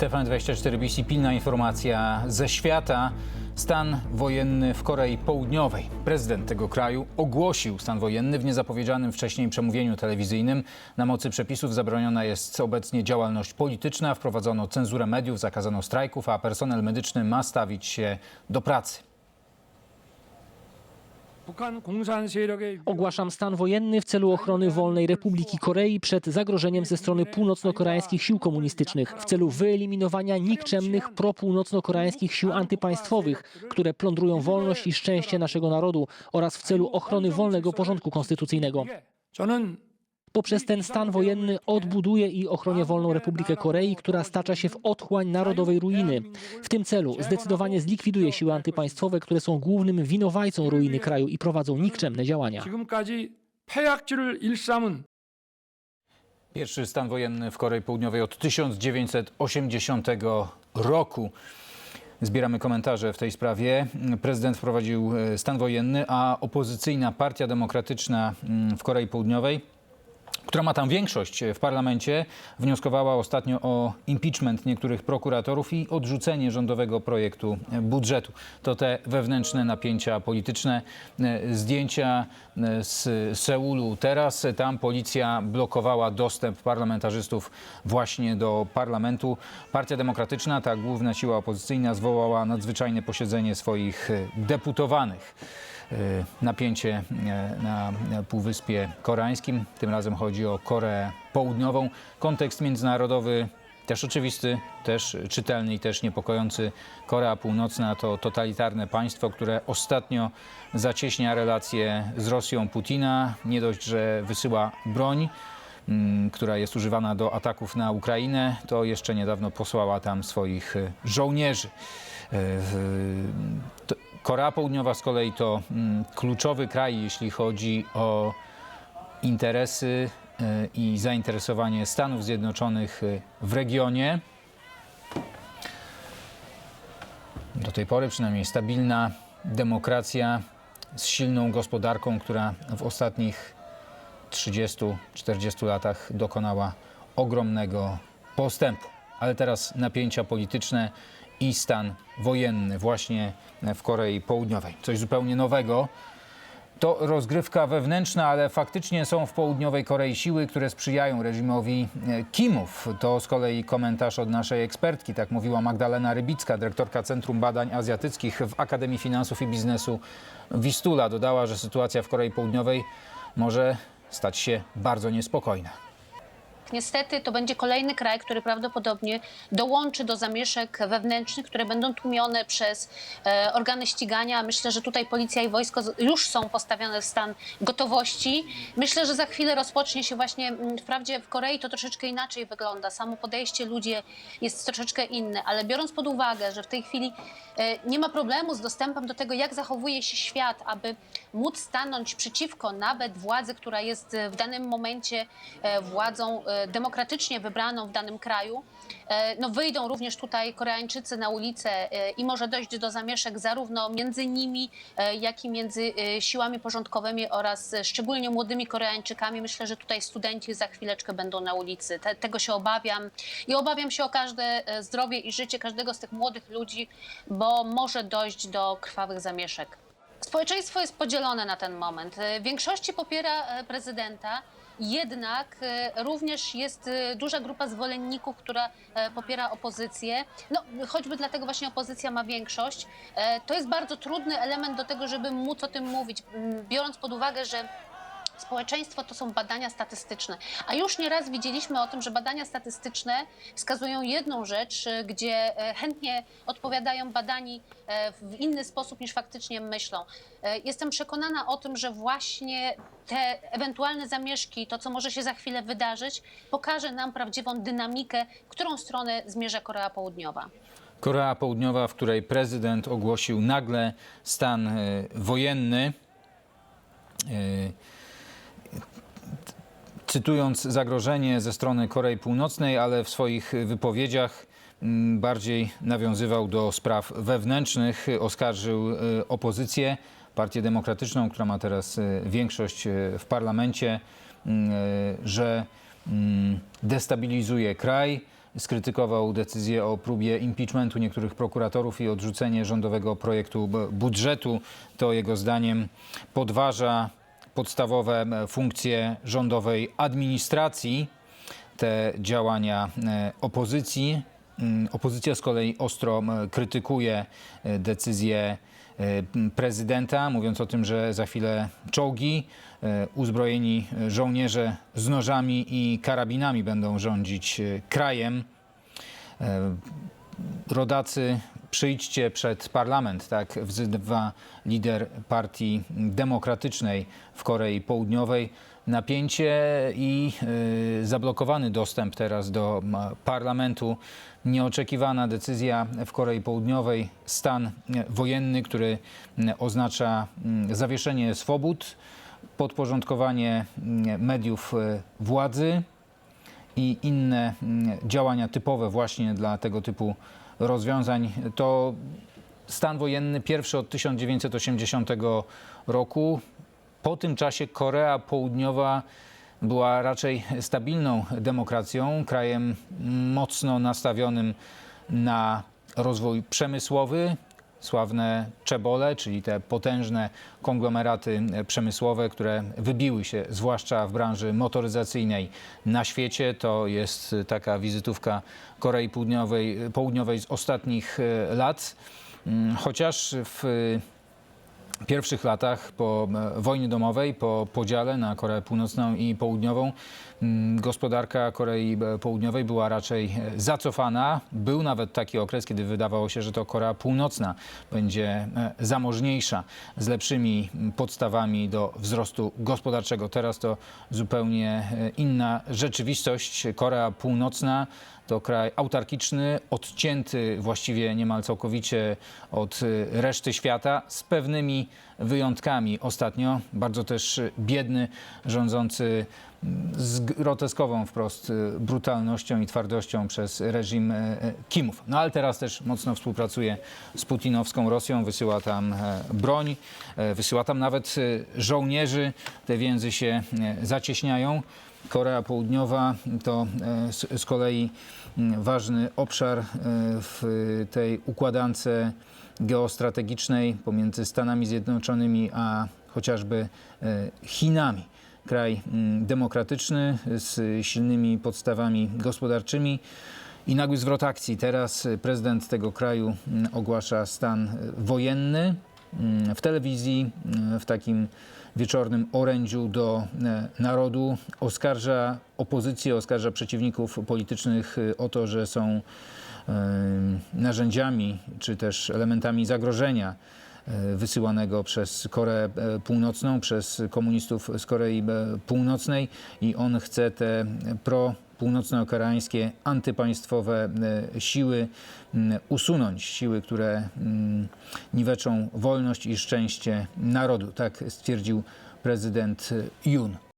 TVN24 BC, pilna informacja ze świata. Stan wojenny w Korei Południowej. Prezydent tego kraju ogłosił stan wojenny w niezapowiedzianym wcześniej przemówieniu telewizyjnym. Na mocy przepisów zabroniona jest obecnie działalność polityczna, wprowadzono cenzurę mediów, zakazano strajków, a personel medyczny ma stawić się do pracy. Ogłaszam stan wojenny w celu ochrony wolnej Republiki Korei przed zagrożeniem ze strony północno-koreańskich sił komunistycznych, w celu wyeliminowania nikczemnych propółnocno-koreańskich sił antypaństwowych, które plądrują wolność i szczęście naszego narodu oraz w celu ochrony wolnego porządku konstytucyjnego. 저는 poprzez ten stan wojenny odbuduje i ochronie wolną Republikę Korei, która stacza się w otchłań narodowej ruiny. W tym celu zdecydowanie zlikwiduje siły antypaństwowe, które są głównym winowajcą ruiny kraju i prowadzą nikczemne działania. Pierwszy stan wojenny w Korei Południowej od 1980 roku. Zbieramy komentarze w tej sprawie. Prezydent wprowadził e, stan wojenny, a opozycyjna Partia Demokratyczna mm, w Korei Południowej która ma tam większość w parlamencie, wnioskowała ostatnio o impeachment niektórych prokuratorów i odrzucenie rządowego projektu budżetu. To te wewnętrzne napięcia polityczne, e, zdjęcia e, z Seulu. Teraz tam policja blokowała dostęp parlamentarzystów właśnie do parlamentu. Partia Demokratyczna, ta główna siła opozycyjna, zwołała nadzwyczajne posiedzenie swoich e, deputowanych napięcie y, na Półwyspie Koreańskim. Tym razem chodzi o Koreę Południową. Kontekst międzynarodowy też oczywisty, też czytelny i też niepokojący. Korea Północna to totalitarne państwo, które ostatnio zacieśnia relacje z Rosją Putina. Nie dość, że wysyła broń, mm, która jest używana do ataków na Ukrainę, to jeszcze niedawno posłała tam swoich y, żołnierzy. Y, y, Korea Południowa z kolei to mm, kluczowy kraj, jeśli chodzi o interesy y, i zainteresowanie Stanów Zjednoczonych y, w regionie. Do tej pory przynajmniej stabilna demokracja z silną gospodarką, która w ostatnich 30-40 latach dokonała ogromnego postępu. Ale teraz napięcia polityczne i stan wojenny właśnie w Korei Południowej. Coś zupełnie nowego. To rozgrywka wewnętrzna, ale faktycznie są w południowej Korei siły, które sprzyjają reżimowi e, Kimów. To z kolei komentarz od naszej ekspertki, tak mówiła Magdalena Rybicka, dyrektorka Centrum Badań Azjatyckich w Akademii Finansów i Biznesu Wistula. Dodała, że sytuacja w Korei Południowej może stać się bardzo niespokojna. Niestety to będzie kolejny kraj, który prawdopodobnie dołączy do zamieszek wewnętrznych, które będą tłumione przez e, organy ścigania. Myślę, że tutaj policja i wojsko już są postawione w stan gotowości. Myślę, że za chwilę rozpocznie się właśnie, mm, wprawdzie w Korei to troszeczkę inaczej wygląda. Samo podejście ludzi jest troszeczkę inne, ale biorąc pod uwagę, że w tej chwili nie ma problemu z dostępem do tego, jak zachowuje się świat, aby móc stanąć przeciwko nawet władzy, która jest e, w danym momencie e, władzą e, demokratycznie wybraną w danym kraju. E, No wyjdą również tutaj Koreańczycy na ulicę e, i może dojść do zamieszek zarówno między nimi, e, jak i między siłami porządkowymi oraz szczególnie młodymi Koreańczykami. Myślę, że tutaj studenci za chwileczkę będą na ulicy. Te, tego się obawiam i obawiam się o każde zdrowie i życie każdego z tych młodych ludzi, bo może dojść do krwawych zamieszek. Społeczeństwo jest podzielone na ten moment. W większości popiera prezydenta, jednak e, również jest e, duża grupa zwolenników, która e, popiera opozycję. No, choćby dlatego właśnie opozycja ma większość. To jest bardzo trudny element do tego, żeby móc o tym mówić, biorąc pod uwagę, że Społeczeństwo to są badania statystyczne, a już nieraz widzieliśmy o tym, że badania statystyczne wskazują jedną rzecz, y, gdzie e, chętnie odpowiadają badani e, w inny sposób niż faktycznie myślą. E, Jestem przekonana o tym, że właśnie te ewentualne zamieszki, to co może się za chwilę wydarzyć, pokaże nam prawdziwą dynamikę, w którą stronę zmierza Korea Południowa. Korea Południowa, w której prezydent ogłosił nagle stan wojenny. Cytując zagrożenie ze strony Korei Północnej, ale w swoich wypowiedziach mm, bardziej nawiązywał do spraw wewnętrznych, oskarżył e, opozycję, Partię Demokratyczną, która ma teraz e, większość e, w parlamencie, mm, że mm, destabilizuje kraj, skrytykował decyzję o próbie impeachmentu niektórych prokuratorów i odrzucenie rządowego projektu budżetu. To jego zdaniem podważa podstawowe e, funkcje rządowej administracji te działania e, opozycji. Mm, Opozycja z kolei ostro krytykuje e, decyzję prezydenta, mówiąc o tym, że za chwilę czołgi, uzbrojeni żołnierze z nożami i karabinami będą rządzić krajem. Rodacy, przyjdźcie przed parlament, tak wzywa lider partii demokratycznej w Korei Południowej. Napięcie i y, zablokowany dostęp teraz do parlamentu. Nieoczekiwana decyzja w Korei Południowej, stan e, wojenny, który oznacza zawieszenie swobód, podporządkowanie mediów e, władzy i inne mm, działania typowe właśnie dla tego typu rozwiązań. To stan wojenny pierwszy od 1980 roku. Po tym czasie Korea Południowa była raczej stabilną demokracją, krajem mocno nastawionym na rozwój przemysłowy. Sławne czebole, czyli te potężne konglomeraty przemysłowe, które wybiły się zwłaszcza w branży motoryzacyjnej na świecie. To jest taka wizytówka Korei Południowej, Południowej z ostatnich e, lat. Mm, Chociaż w pierwszych latach po wojnie domowej, po podziale na Koreę Północną i Południową, gospodarka Korei e, Południowej była raczej e, zacofana. Był nawet taki okres, kiedy wydawało się, że to Korea Północna będzie e, zamożniejsza, z lepszymi podstawami do wzrostu gospodarczego. Teraz to zupełnie inna rzeczywistość. Korea Północna to kraj autarkiczny, odcięty właściwie niemal całkowicie od y, reszty świata, z pewnymi wyjątkami. Ostatnio bardzo też biedny, rządzący z groteskową wprost y, brutalnością i twardością przez reżim y, Kimów. No ale teraz też mocno współpracuje z putinowską Rosją, wysyła tam e, broń, e, wysyła tam nawet y, żołnierzy. Te więzy się e, zacieśniają. Korea Południowa to z, kolei ważny obszar w tej układance geostrategicznej pomiędzy Stanami Zjednoczonymi a chociażby e, Chinami. Kraj mm, demokratyczny z silnymi podstawami gospodarczymi. I nagły zwrot akcji. Teraz e, prezydent tego kraju mm, ogłasza stan e, wojenny mm, w telewizji, w takim wieczornym orędziu do e, narodu. Oskarża opozycję, oskarża przeciwników politycznych e, o to, że są e, narzędziami czy też elementami zagrożenia e, wysyłanego przez Koreę e, Północną, przez komunistów z Korei e, Północnej i on chce te pro północno-koreańskie antypaństwowe siły usunąć, siły, które niweczą wolność i szczęście narodu. Tak stwierdził prezydent Jun.